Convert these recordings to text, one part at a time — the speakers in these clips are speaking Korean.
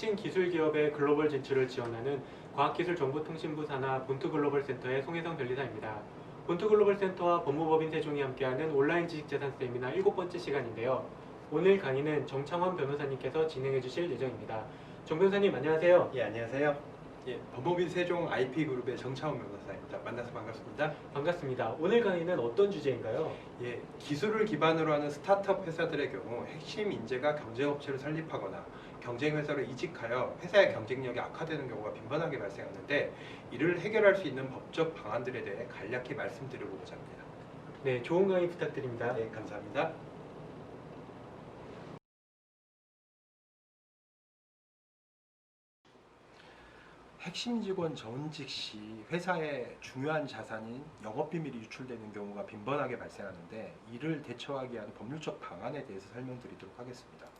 혁신 기술 기업의 글로벌 진출을 지원하는 과학기술정보통신부 산하 본투 글로벌 센터의 송혜성 변리사입니다. 본투 글로벌 센터와 법무법인 세종이 함께하는 온라인 지식재산 세미나 일곱 번째 시간인데요. 오늘 강의는 정창원 변호사님께서 진행해 주실 예정입니다. 정 변호사님 안녕하세요. 예, 안녕하세요. 예, 법무빈 세종 IP그룹의 정차원 변호사입니다. 만나서 반갑습니다. 반갑습니다. 오늘 강의는 어떤 주제인가요? 예, 기술을 기반으로 하는 스타트업 회사들의 경우 핵심 인재가 경쟁업체를 설립하거나 경쟁 회사로 이직하여 회사의 경쟁력이 악화되는 경우가 빈번하게 발생하는데 이를 해결할 수 있는 법적 방안들에 대해 간략히 말씀드려보고자 합니다. 네, 좋은 강의 부탁드립니다. 네, 감사합니다. 핵심 직원 전직 시 회사의 중요한 자산인 영업비밀이 유출되는 경우가 빈번하게 발생하는데 이를 대처하기 위한 법률적 방안에 대해서 설명드리도록 하겠습니다.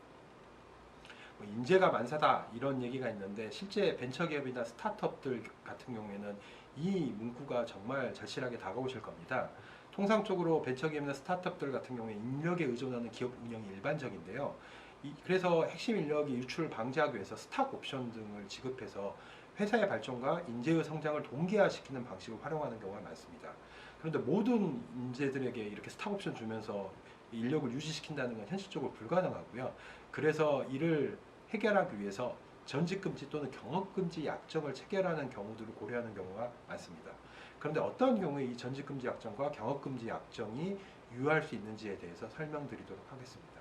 뭐 인재가 만사다 이런 얘기가 있는데 실제 벤처기업이나 스타트업들 같은 경우에는 이 문구가 정말 절실하게 다가오실 겁니다. 통상적으로 벤처기업이나 스타트업들 같은 경우에 인력에 의존하는 기업 운영이 일반적인데요. 이- 그래서 핵심 인력이 유출을 방지하기 위해서 스탁 옵션 등을 지급해서 회사의 발전과 인재의 성장을 동기화시키는 방식을 활용하는 경우가 많습니다. 그런데 모든 인재들에게 이렇게 스탁 옵션 주면서 인력을 유지시킨다는 건 현실적으로 불가능하고요. 그래서 이를 해결하기 위해서 전직금지 또는 경업금지 약정을 체결하는 경우들을 고려하는 경우가 많습니다. 그런데 어떤 경우에 이 전직금지 약정과 경업금지 약정이 유효할 수 있는지에 대해서 설명드리도록 하겠습니다.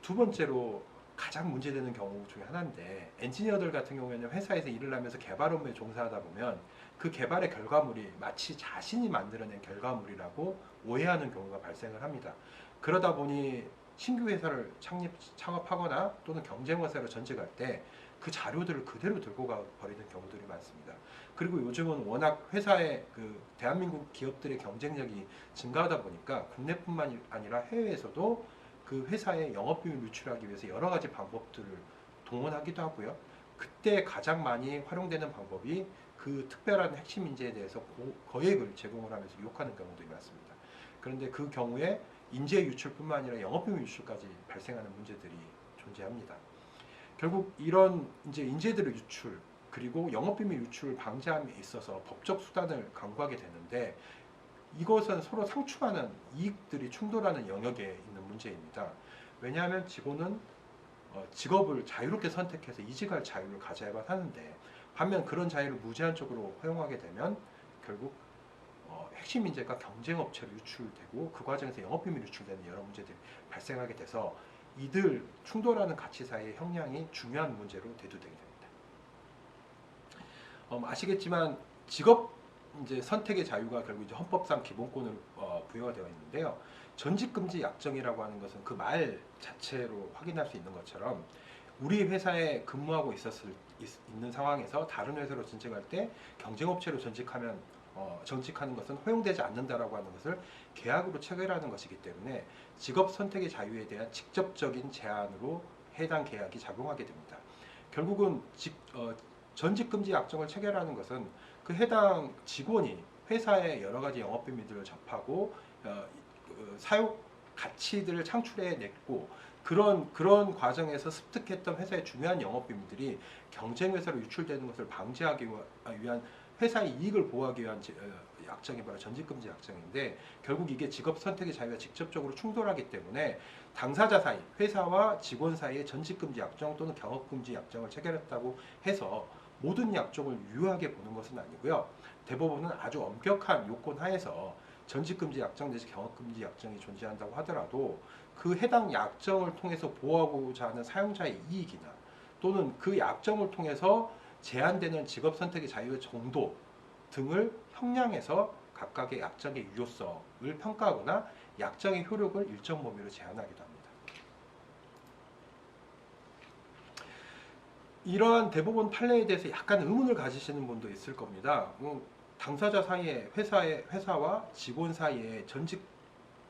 두 번째로 가장 문제되는 경우 중에 하나인데 엔지니어들 같은 경우에는 회사에서 일을 하면서 개발 업무에 종사하다 보면 그 개발의 결과물이 마치 자신이 만들어낸 결과물이라고 오해하는 경우가 발생을 합니다. 그러다 보니 신규 회사를 창립 창업하거나 또는 경쟁 회사로 전직할 때 그 자료들을 그대로 들고 가 버리는 경우들이 많습니다. 그리고 요즘은 워낙 회사의 그 대한민국 기업들의 경쟁력이 증가하다 보니까 국내뿐만 아니라 해외에서도 그 회사의 영업비밀 유출하기 위해서 여러 가지 방법들을 동원하기도 하고요. 그때 가장 많이 활용되는 방법이 그 특별한 핵심 인재에 대해서 고- 거액을 제공을 하면서 유혹하는 경우들이 많습니다. 그런데 그 경우에 인재 유출뿐만 아니라 영업비밀 유출까지 발생하는 문제들이 존재합니다. 결국 이런 이제 인재들의 유출 그리고 영업비밀 유출을 방지함에 있어서 법적 수단을 강구하게 되는데 이것은 서로 상충하는 이익들이 충돌하는 영역에 있는 문제입니다. 왜냐하면 직원은 어, 직업을 자유롭게 선택해서 이직할 자유를 가져야만 하는데 반면 그런 자유를 무제한적으로 허용하게 되면 결국 어, 핵심 인재가 경쟁 업체로 유출되고 그 과정에서 영업비밀 유출되는 여러 문제들이 발생하게 돼서 이들 충돌하는 가치 사이의 형량이 중요한 문제로 대두되게 됩니다. 음, 아시겠지만 직업 이제 선택의 자유가 결국 이제 헌법상 기본권으로 어, 부여가 되어 있는데요. 전직 금지 약정이라고 하는 것은 그 말 자체로 확인할 수 있는 것처럼 우리 회사에 근무하고 있었을 있, 는 상황에서 다른 회사로 전직할 때 경쟁 업체로 전직하면 어, 전직하는 것은 허용되지 않는다라고 하는 것을 계약으로 체결하는 것이기 때문에 직업 선택의 자유에 대한 직접적인 제한으로 해당 계약이 작용하게 됩니다. 결국은 직, 어, 전직 금지 약정을 체결하는 것은 그 해당 직원이 회사의 여러 가지 영업 비밀들을 접하고 어, 그 사용 가치들을 창출해 냈고 그런 그런 과정에서 습득했던 회사의 중요한 영업 비밀들이 경쟁 회사로 유출되는 것을 방지하기 위한 회사의 이익을 보호하기 위한 제- 어, 약정이 바로 전직 금지 약정인데 결국 이게 직업 선택의 자유와 직접적으로 충돌하기 때문에 당사자 사이 회사와 직원 사이에 전직 금지 약정 또는 경업 금지 약정을 체결했다고 해서 모든 약정을 유효하게 보는 것은 아니고요. 대법원은 아주 엄격한 요건 하에서 전직금지 약정 내지 경업금지 약정이 존재한다고 하더라도 그 해당 약정을 통해서 보호하고자 하는 사용자의 이익이나 또는 그 약정을 통해서 제한되는 직업 선택의 자유의 정도 등을 형량해서 각각의 약정의 유효성을 평가하거나 약정의 효력을 일정 범위로 제한하기도 합니다. 이러한 대법원 판례에 대해서 약간 의문을 가지시는 분도 있을 겁니다. 음, 당사자 사이에 회사의 회사와 직원 사이에 전직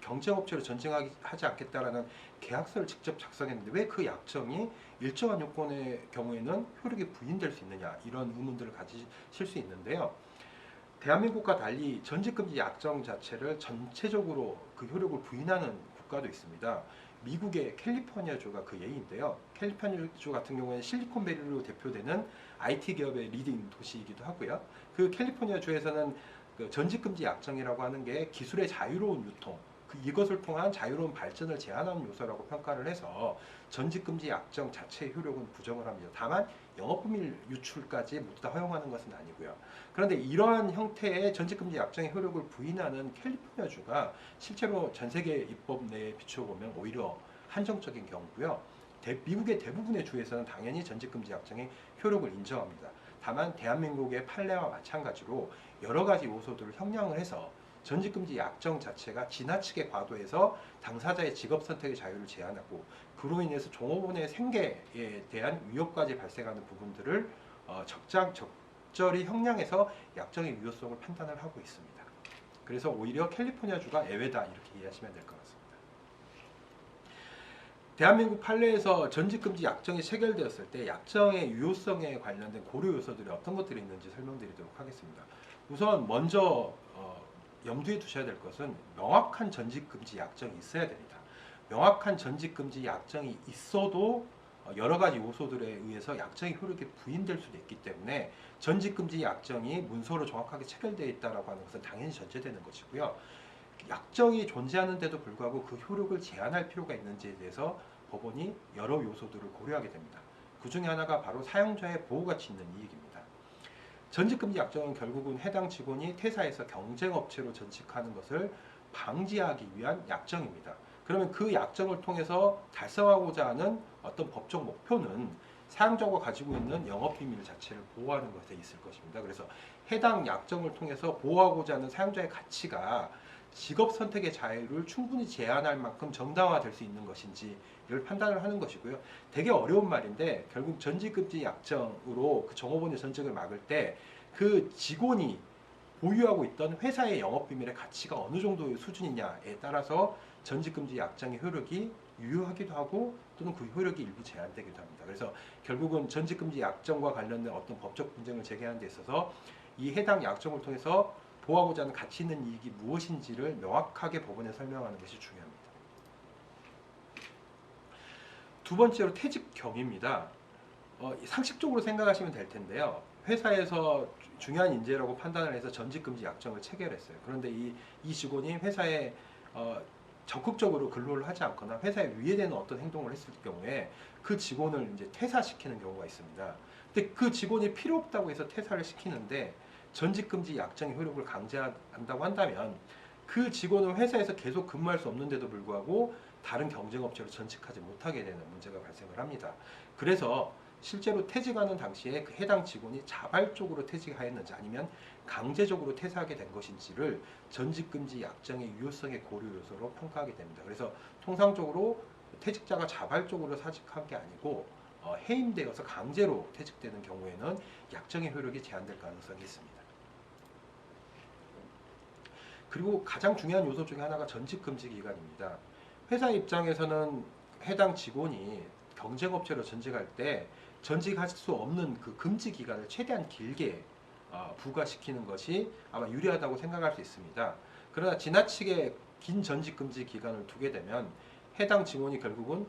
경쟁업체로 전쟁하지 하지 않겠다라는 계약서를 직접 작성했는데 왜 그 약정이 일정한 요건의 경우에는 효력이 부인될 수 있느냐 이런 의문들을 가지실 수 있는데요. 대한민국과 달리 전직금지 약정 자체를 전체적으로 그 효력을 부인하는 국가도 있습니다. 미국의 캘리포니아주가 그 예인데요. 캘리포니아주 같은 경우에는 실리콘밸리로 대표되는 IT 기업의 리딩 도시이기도 하고요. 그 캘리포니아주에서는 그 전직금지 약정이라고 하는 게 기술의 자유로운 유통, 그 이것을 통한 자유로운 발전을 제한하는 요소라고 평가를 해서 전직금지 약정 자체의 효력은 부정을 합니다. 다만 영업비밀 유출까지 모두 다 허용하는 것은 아니고요. 그런데 이러한 형태의 전직금지 약정의 효력을 부인하는 캘리포니아주가 실제로 전 세계 입법 내에 비춰보면 오히려 한정적인 경우고요. 대- 미국의 대부분의 주에서는 당연히 전직금지 약정의 효력을 인정합니다. 다만 대한민국의 판례와 마찬가지로 여러 가지 요소들을 형량을 해서 전직금지 약정 자체가 지나치게 과도해서 당사자의 직업 선택의 자유를 제한하고 그로 인해서 종업원의 생계에 대한 위협까지 발생하는 부분들을 어, 적장 적절히 형량해서 약정의 유효성을 판단을 하고 있습니다. 그래서 오히려 캘리포니아주가 예외다 이렇게 이해하시면 될 것 같습니다. 대한민국 판례에서 전직금지 약정이 체결되었을 때 약정의 유효성에 관련된 고려 요소들이 어떤 것들이 있는지 설명드리도록 하겠습니다. 우선 먼저 어, 염두에 두셔야 될 것은 명확한 전직 금지 약정이 있어야 됩니다. 명확한 전직 금지 약정이 있어도 어, 여러 가지 요소들에 의해서 약정의 효력이 부인될 수도 있기 때문에 전직 금지 약정이 문서로 정확하게 체결되어 있다라고 하는 것은 당연히 전제되는 것이고요. 약정이 존재하는데도 불구하고 그 효력을 제한할 필요가 있는지에 대해서 법원이 여러 요소들을 고려하게 됩니다. 그 중에 하나가 바로 사용자의 보호가치 있는 이익입니다. 전직금지 약정은 결국은 해당 직원이 퇴사해서 경쟁업체로 전직하는 것을 방지하기 위한 약정입니다. 그러면 그 약정을 통해서 달성하고자 하는 어떤 법적 목표는 사용자가 가지고 있는 영업비밀 자체를 보호하는 것에 있을 것입니다. 그래서 해당 약정을 통해서 보호하고자 하는 사용자의 가치가 직업 선택의 자유를 충분히 제한할 만큼 정당화될 수 있는 것인지를 판단을 하는 것이고요. 되게 어려운 말인데 결국 전직금지 약정으로 그 정업원의 전직을 막을 때 그 직원이 보유하고 있던 회사의 영업비밀의 가치가 어느 정도의 수준이냐에 따라서 전직금지 약정의 효력이 유효하기도 하고 또는 그 효력이 일부 제한되기도 합니다. 그래서 결국은 전직금지 약정과 관련된 어떤 법적 분쟁을 제기하는 데 있어서 이 해당 약정을 통해서 보호하고자 하는 가치 있는 이익이 무엇인지를 명확하게 법원에 설명하는 것이 중요합니다. 두 번째로 퇴직 경위입니다. 어, 상식적으로 생각하시면 될 텐데요. 회사에서 주- 중요한 인재라고 판단을 해서 전직금지 약정을 체결했어요. 그런데 이, 이 직원이 회사에 어, 적극적으로 근로를 하지 않거나 회사에 위해되는 어떤 행동을 했을 경우에 그 직원을 이제 퇴사시키는 경우가 있습니다. 근데 그 직원이 필요 없다고 해서 퇴사를 시키는데 전직금지 약정의 효력을 강제한다고 한다면 그 직원은 회사에서 계속 근무할 수 없는데도 불구하고 다른 경쟁업체로 전직하지 못하게 되는 문제가 발생을 합니다. 그래서 실제로 퇴직하는 당시에 그 해당 직원이 자발적으로 퇴직하였는지 아니면 강제적으로 퇴사하게 된 것인지를 전직금지 약정의 유효성의 고려 요소로 평가하게 됩니다. 그래서 통상적으로 퇴직자가 자발적으로 사직한 게 아니고 어, 해임되어서 강제로 퇴직되는 경우에는 약정의 효력이 제한될 가능성이 있습니다. 그리고 가장 중요한 요소 중에 하나가 전직 금지 기간입니다. 회사 입장에서는 해당 직원이 경쟁업체로 전직할 때 전직할 수 없는 그 금지 기간을 최대한 길게 어, 부과시키는 것이 아마 유리하다고 생각할 수 있습니다. 그러나 지나치게 긴 전직 금지 기간을 두게 되면 해당 직원이 결국은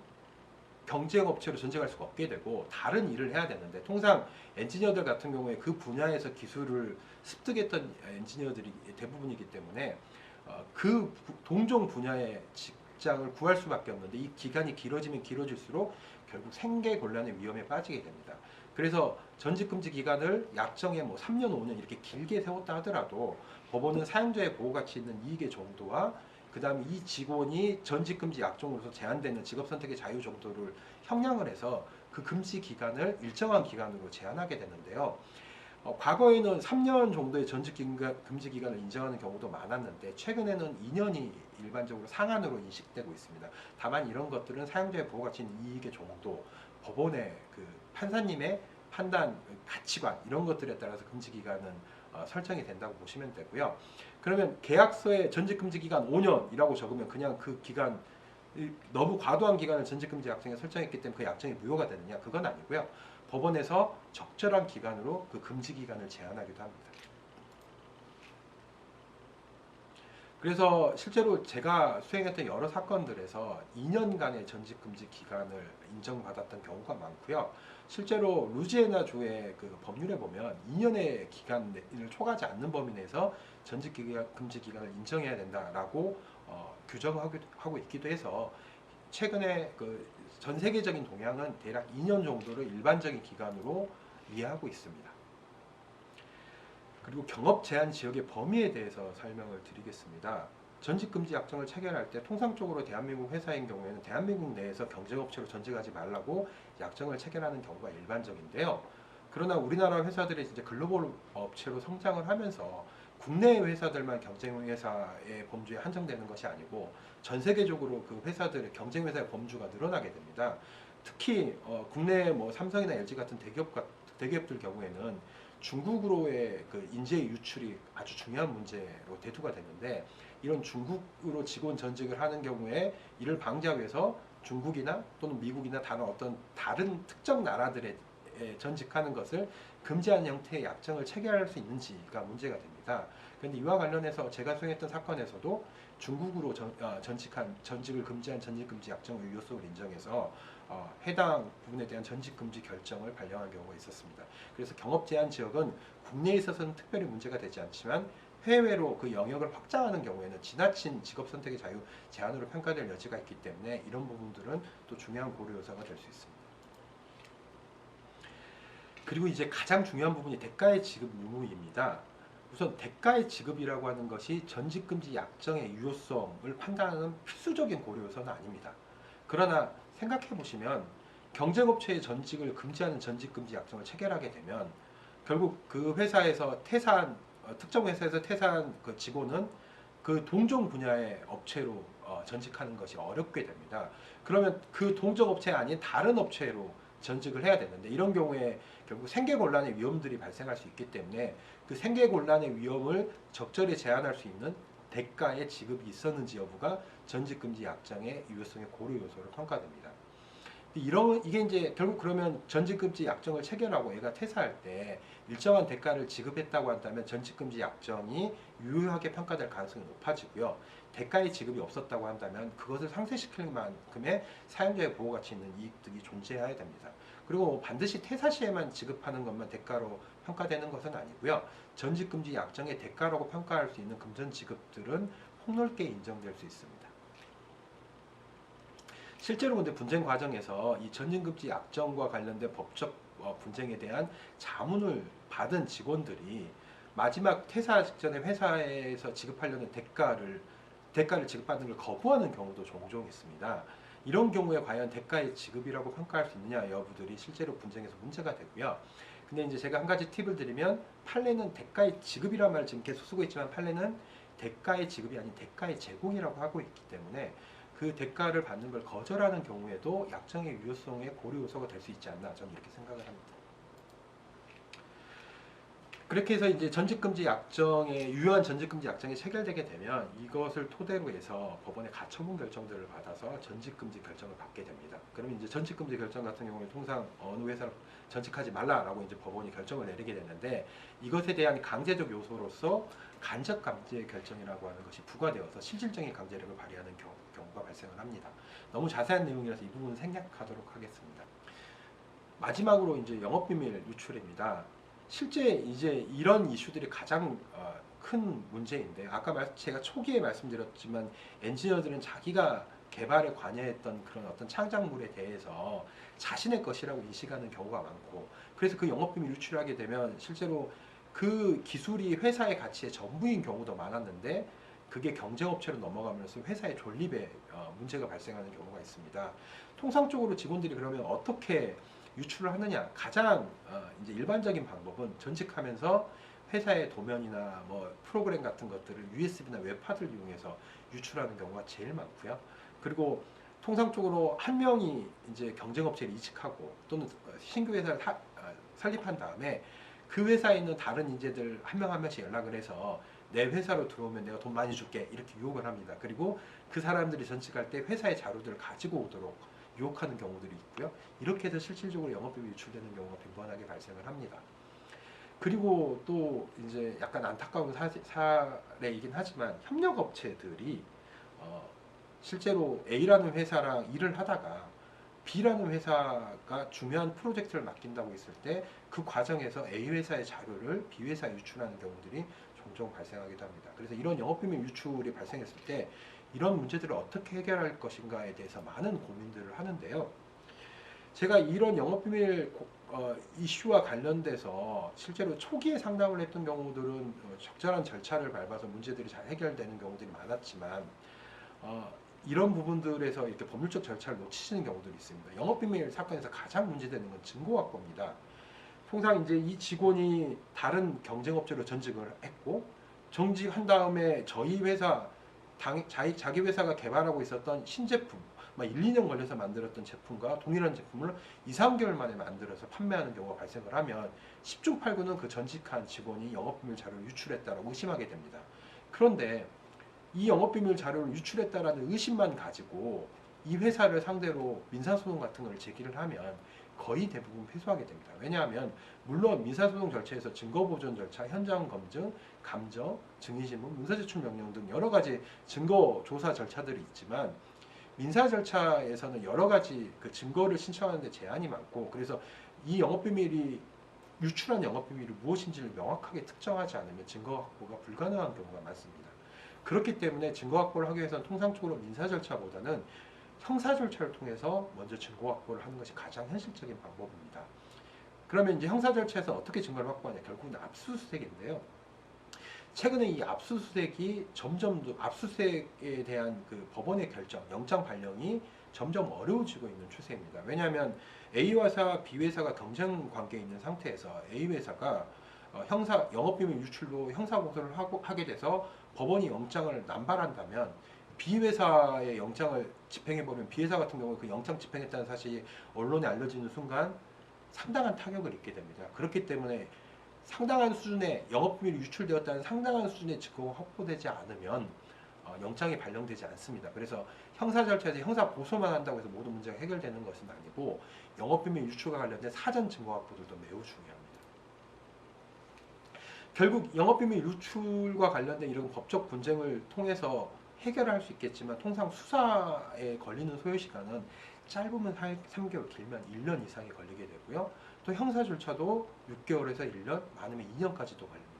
경쟁 업체로 전직할 수가 없게 되고 다른 일을 해야 되는데 통상 엔지니어들 같은 경우에 그 분야에서 기술을 습득했던 엔지니어들이 대부분이기 때문에 어, 그 부- 동종 분야의 직장을 구할 수밖에 없는데 이 기간이 길어지면 길어질수록 결국 생계 곤란의 위험에 빠지게 됩니다. 그래서 전직 금지 기간을 약정에 뭐 3년, 5년 이렇게 길게 세웠다 하더라도 법원은 사용자의 보호 가치 있는 이익의 정도와 그 다음에 이 직원이 전직 금지 약정으로서 제한되는 직업 선택의 자유 정도를 형량을 해서 그 금지 기간을 일정한 기간으로 제한하게 되는데요. 어, 과거에는 3년 정도의 전직 금지 기간을 인정하는 경우도 많았는데 최근에는 2년이 일반적으로 상한으로 인식되고 있습니다. 다만 이런 것들은 사용자의 보호 가치 있는 이익의 정도, 법원의 그 판사님의 판단 가치관 이런 것들에 따라서 금지 기간은 어, 설정이 된다고 보시면 되고요. 그러면 계약서에 전직 금지 기간 5년이라고 적으면 그냥 그 기간 이 너무 과도한 기간을 전직 금지 약정에 설정했기 때문에 그 약정이 무효가 되느냐 그건 아니고요. 법원에서 적절한 기간으로 그 금지 기간을 제한하기도 합니다. 그래서 실제로 제가 수행했던 여러 사건들에서 2년간의 전직 금지 기간을 인정받았던 경우가 많고요. 실제로 루지애나 주의 그 법률에 보면 2년의 기간을 초과하지 않는 범위 내에서 전직 기간, 금지 기간을 인정해야 된다라고 어, 규정하고 하고 있기도 해서 최근에 그 전 세계적인 동향은 대략 2년 정도를 일반적인 기간으로 이해하고 있습니다. 그리고 경업 제한 지역의 범위에 대해서 설명을 드리겠습니다. 전직 금지 약정을 체결할 때 통상적으로 대한민국 회사인 경우에는 대한민국 내에서 경쟁업체로 전직하지 말라고 약정을 체결하는 경우가 일반적인데요. 그러나 우리나라 회사들이 이제 글로벌 업체로 성장을 하면서 국내 회사들만 경쟁 회사의 범주에 한정되는 것이 아니고 전 세계적으로 그 회사들의 경쟁 회사의 범주가 늘어나게 됩니다. 특히 어, 국내 뭐 삼성이나 LG 같은 대기업 같- 대기업들 경우에는 중국으로의 그 인재 유출이 아주 중요한 문제로 대두가 되는데 이런 중국으로 직원 전직을 하는 경우에 이를 방지하기 위해서 중국이나 또는 미국이나 다른 어떤 다른 특정 나라들에 에 전직하는 것을 금지하는 형태의 약정을 체결할 수 있는지가 문제가 됩니다. 그런데 이와 관련해서 제가 수행했던 사건에서도 중국으로 전, 어, 전직한 전직을 금지한 전직 금지 약정의 유효성을 인정해서 어, 해당 부분에 대한 전직 금지 결정을 발령한 경우가 있었습니다. 그래서 경업 제한 지역은 국내에 있어서는 특별히 문제가 되지 않지만 해외로 그 영역을 확장하는 경우에는 지나친 직업 선택의 자유 제한으로 평가될 여지가 있기 때문에 이런 부분들은 또 중요한 고려 요소가 될 수 있습니다. 그리고 이제 가장 중요한 부분이 대가의 지급 의무입니다. 우선 대가의 지급이라고 하는 것이 전직 금지 약정의 유효성을 판단하는 필수적인 고려 요소는 아닙니다. 그러나 생각해 보시면 경쟁업체의 전직을 금지하는 전직 금지 약정을 체결하게 되면 결국 그 회사에서 퇴사한 어, 특정 회사에서 퇴사한 그 직원은 그 동종 분야의 업체로 어, 전직하는 것이 어렵게 됩니다. 그러면 그 동종 업체 아닌 다른 업체로 전직을 해야 되는데 이런 경우에 결국 생계 곤란의 위험들이 발생할 수 있기 때문에 그 생계 곤란의 위험을 적절히 제한할 수 있는 대가의 지급이 있었는지 여부가 전직 금지 약정의 유효성의 고려 요소로 평가됩니다. 이런 이게 이제 결국 그러면 전직 금지 약정을 체결하고 얘가 퇴사할 때 일정한 대가를 지급했다고 한다면 전직 금지 약정이 유효하게 평가될 가능성이 높아지고요. 대가의 지급이 없었다고 한다면 그것을 상쇄시킬 만큼의 사용자의 보호 가치 있는 이익들이 존재해야 됩니다. 그리고 뭐 반드시 퇴사 시에만 지급하는 것만 대가로 평가되는 것은 아니고요. 전직 금지 약정의 대가라고 평가할 수 있는 금전 지급들은 폭넓게 인정될 수 있습니다. 실제로 근데 분쟁 과정에서 이 전진금지 약정과 관련된 법적 어, 분쟁에 대한 자문을 받은 직원들이 마지막 퇴사 직전에 회사에서 지급하려는 대가를 대가를 지급받는 걸 거부하는 경우도 종종 있습니다. 이런 경우에 과연 대가의 지급이라고 평가할 수 있느냐 여부들이 실제로 분쟁에서 문제가 되고요. 근데 이제 제가 한 가지 팁을 드리면 판례는 대가의 지급이란 말을 지금 계속 쓰고 있지만 판례는 대가의 지급이 아닌 대가의 제공이라고 하고 있기 때문에 그 대가를 받는 걸 거절하는 경우에도 약정의 유효성의 고려 요소가 될 수 있지 않나 저는 이렇게 생각을 합니다. 그렇게 해서 이제 전직금지 약정의 유효한 전직금지 약정이 체결되게 되면 이것을 토대로 해서 법원의 가처분 결정들을 받아서 전직금지 결정을 받게 됩니다. 그러면 이제 전직금지 결정 같은 경우에 통상 어느 회사를 전직하지 말라라고 이제 법원이 결정을 내리게 되는데 이것에 대한 강제적 요소로서 간접 강제 결정이라고 하는 것이 부과되어서 실질적인 강제력을 발휘하는 경우, 경우가 발생을 합니다. 너무 자세한 내용이라서 이 부분은 생략하도록 하겠습니다. 마지막으로 이제 영업 비밀 유출입니다. 실제 이제 이런 이슈들이 가장 어, 큰 문제인데 아까 말, 제가 초기에 말씀드렸지만 엔지니어들은 자기가 개발에 관여했던 그런 어떤 창작물에 대해서 자신의 것이라고 인식하는 경우가 많고 그래서 그 영업 비밀 유출을 하게 되면 실제로 그 기술이 회사의 가치의 전부인 경우도 많았는데 그게 경쟁업체로 넘어가면서 회사의 존립에 어, 문제가 발생하는 경우가 있습니다. 통상적으로 직원들이 그러면 어떻게 유출을 하느냐? 가장 어, 이제 일반적인 방법은 전직하면서 회사의 도면이나 뭐 프로그램 같은 것들을 USB나 웹하드를 이용해서 유출하는 경우가 제일 많고요. 그리고 통상적으로 한 명이 이제 경쟁업체를 이직하고 또는 신규 회사를 사- 어, 설립한 다음에 그 회사에 있는 다른 인재들 한 명 한 명씩 연락을 해서 내 회사로 들어오면 내가 돈 많이 줄게 이렇게 유혹을 합니다. 그리고 그 사람들이 전직할 때 회사의 자료들을 가지고 오도록 유혹하는 경우들이 있고요. 이렇게 해서 실질적으로 영업비밀 유출되는 경우가 빈번하게 발생을 합니다. 그리고 또 이제 약간 안타까운 사, 사례이긴 하지만 협력업체들이 어, 실제로 A라는 회사랑 일을 하다가 B라는 회사가 중요한 프로젝트를 맡긴다고 했을 때 그 과정에서 A 회사의 자료를 B 회사에 유출하는 경우들이 종종 발생하기도 합니다. 그래서 이런 영업비밀 유출이 발생했을 때 이런 문제들을 어떻게 해결할 것인가에 대해서 많은 고민들을 하는데요. 제가 이런 영업비밀 고- 어, 이슈와 관련돼서 실제로 초기에 상담을 했던 경우들은 어, 적절한 절차를 밟아서 문제들이 잘 해결되는 경우들이 많았지만 어, 이런 부분들에서 이렇게 법률적 절차를 놓치시는 경우들이 있습니다. 영업비밀 사건에서 가장 문제되는 건 증거 확보입니다. 통상 이제 이 직원이 다른 경쟁업체로 전직을 했고 정직한 다음에 저희 회사 당, 자기, 자기 회사가 개발하고 있었던 신제품 막 1, 2년 걸려서 만들었던 제품과 동일한 제품을 2, 3개월 만에 만들어서 판매하는 경우가 발생을 하면 10중 8구는 그 전직한 직원이 영업비밀 자료를 유출했다고 의심하게 됩니다. 그런데 이 영업비밀 자료를 유출했다라는 의심만 가지고 이 회사를 상대로 민사소송 같은 걸 제기를 하면 거의 대부분 패소하게 됩니다. 왜냐하면 물론 민사소송 절차에서 증거보존 절차, 현장 검증, 감정, 증인신문, 문서제출 명령 등 여러 가지 증거 조사 절차들이 있지만 민사 절차에서는 여러 가지 그 증거를 신청하는데 제한이 많고 그래서 이 영업비밀이 유출한 영업비밀이 무엇인지를 명확하게 특정하지 않으면 증거 확보가 불가능한 경우가 많습니다. 그렇기 때문에 증거 확보를 하기 위해서는 통상적으로 민사 절차보다는 형사 절차를 통해서 먼저 증거 확보를 하는 것이 가장 현실적인 방법입니다. 그러면 이제 형사 절차에서 어떻게 증거를 확보하냐? 결국은 압수수색인데요. 최근에 이 압수수색이 점점 더 압수수색에 대한 그 법원의 결정, 영장 발령이 점점 어려워지고 있는 추세입니다. 왜냐하면 A 회사, B 회사가 경쟁 관계에 있는 상태에서 A 회사가 어, 형사 영업비밀 유출로 형사 고소를 하고 하게 돼서 법원이 영장을 남발한다면 B 회사의 영장을 집행해 보면 B 회사 같은 경우 그 영장 집행했다는 사실이 언론에 알려지는 순간 상당한 타격을 입게 됩니다. 그렇기 때문에 상당한 수준의 영업비밀이 유출되었다는 상당한 수준의 증거가 확보되지 않으면 어, 영장이 발령되지 않습니다. 그래서 형사 절차에서 형사 고소만 한다고 해서 모든 문제가 해결되는 것은 아니고 영업비밀 유출과 관련된 사전 증거 확보들도 매우 중요합니다. 결국 영업비밀 유출과 관련된 이런 법적 분쟁을 통해서 해결할 수 있겠지만 통상 수사에 걸리는 소요 시간은 짧으면 3개월, 길면 1년 이상이 걸리게 되고요. 또 형사 절차도 6개월에서 1년, 많으면 2년까지도 걸립니다.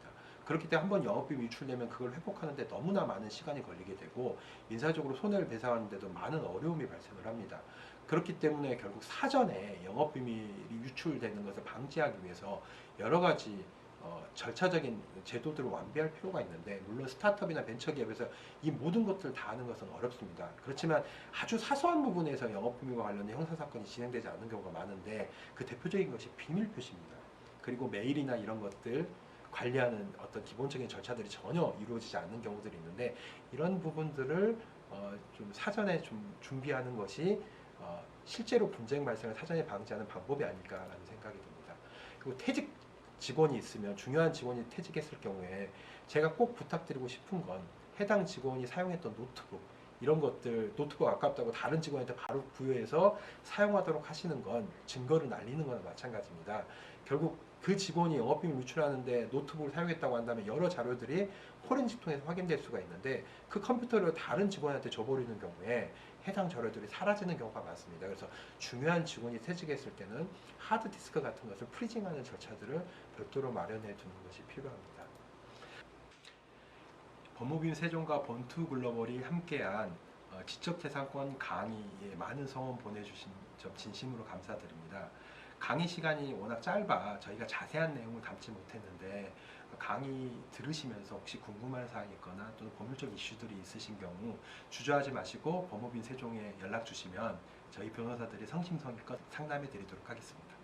그렇기 때문에 한번 영업비밀 유출되면 그걸 회복하는데 너무나 많은 시간이 걸리게 되고 민사적으로 손해를 배상하는데도 많은 어려움이 발생을 합니다. 그렇기 때문에 결국 사전에 영업비밀이 유출되는 것을 방지하기 위해서 여러 가지 어, 절차적인 제도들을 완비할 필요가 있는데 물론 스타트업이나 벤처기업에서 이 모든 것들을 다 하는 것은 어렵습니다. 그렇지만 아주 사소한 부분에서 영업비밀과 관련된 형사사건이 진행되지 않는 경우가 많은데 그 대표적인 것이 비밀 표시입니다. 그리고 메일이나 이런 것들 관리하는 어떤 기본적인 절차들이 전혀 이루어지지 않는 경우들이 있는데 이런 부분들을 어, 좀 사전에 좀 준비하는 것이 어, 실제로 분쟁 발생을 사전에 방지하는 방법이 아닐까라는 생각이 듭니다. 그리고 퇴직 직원이 있으면 중요한 직원이 퇴직했을 경우에 제가 꼭 부탁드리고 싶은 건 해당 직원이 사용했던 노트북 이런 것들 노트북 아깝다고 다른 직원한테 바로 부여해서 사용하도록 하시는 건 증거를 날리는 거나 마찬가지입니다. 결국 그 직원이 영업비밀 유출하는데 노트북을 사용했다고 한다면 여러 자료들이 포렌식 통해서 확인될 수가 있는데 그 컴퓨터를 다른 직원한테 줘버리는 경우에 해당 자료들이 사라지는 경우가 많습니다. 그래서 중요한 직원이 퇴직했을 때는 하드 디스크 같은 것을 프리징하는 절차들을 별도로 마련해 두는 것이 필요합니다. 법무부인 세종과 번투 글로벌이 함께한 어, 지적재산권 강의에 많은 성원 보내주신 점 진심으로 감사드립니다. 강의 시간이 워낙 짧아 저희가 자세한 내용을 담지 못했는데 강의 들으시면서 혹시 궁금한 사항이 있거나 또는 법률적 이슈들이 있으신 경우 주저하지 마시고 법무부인 세종에 연락 주시면 저희 변호사들이 성심성의껏 상담해 드리도록 하겠습니다.